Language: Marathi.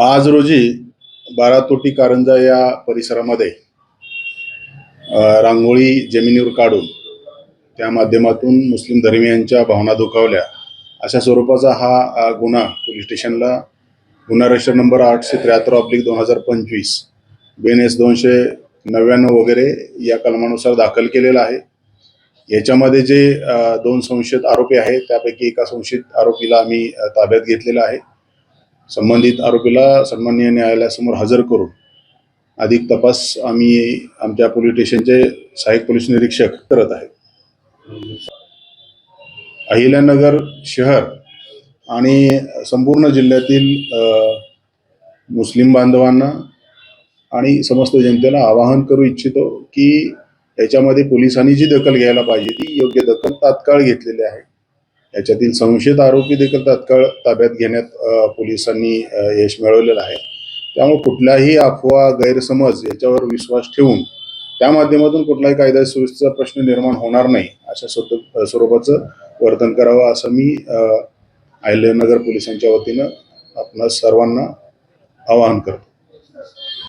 आज रोजी बारातोटी कारंजा या परिसरामध्ये रांगोळी जमिनीवर काढून त्या माध्यमातून मुस्लिम धर्मियांच्या भावना दुखावल्या. अशा स्वरूपाचा हा गुन्हा पोलीस स्टेशनला गुन्हा रजिस्टर नंबर आठशे त्र्याहत्तर ऑब्लिक दोन हजार पंचवीस बेन एस दोनशे नव्याण्णव वगैरे या कलमानुसार दाखल केलेला आहे. याच्यामध्ये जे दोन संशयित आरोपी आहेत त्यापैकी एका संशयित आरोपीला आम्ही ताब्यात घेतलेला आहे. संबंधित आरोपीला सन्माननीय न्यायालयासमोर हजर करून अधिक तपास आम्ही आमच्या पोलीस स्टेशनचे सहाय्यक पोलीस निरीक्षक करत आहेत. अहिल्यानगर शहर आणि संपूर्ण जिल्ह्यातील मुस्लिम बांधवांना आणि समस्त जनतेला आवाहन करू इच्छितो की त्याच्यामध्ये पोलिसांनी जी दखल घ्यायला पाहिजे ती योग्य दखल तात्काळ घेतलेली आहे. याच्यातील संशयित आरोपी देखील तात्काळ ताब्यात घेण्यात पोलिसांनी यश मिळवलेलं आहे. त्यामुळे कुठल्याही अफवा गैरसमज याच्यावर विश्वास ठेवून त्या माध्यमातून कुठलाही कायदा सुव्यवस्थेचा प्रश्न निर्माण होणार नाही अशा स्वरूपाचं वर्तन करावं असं मी अ, अहिल्यानगर पोलिसांच्या वतीनं आपणा सर्वांना आवाहन करतो.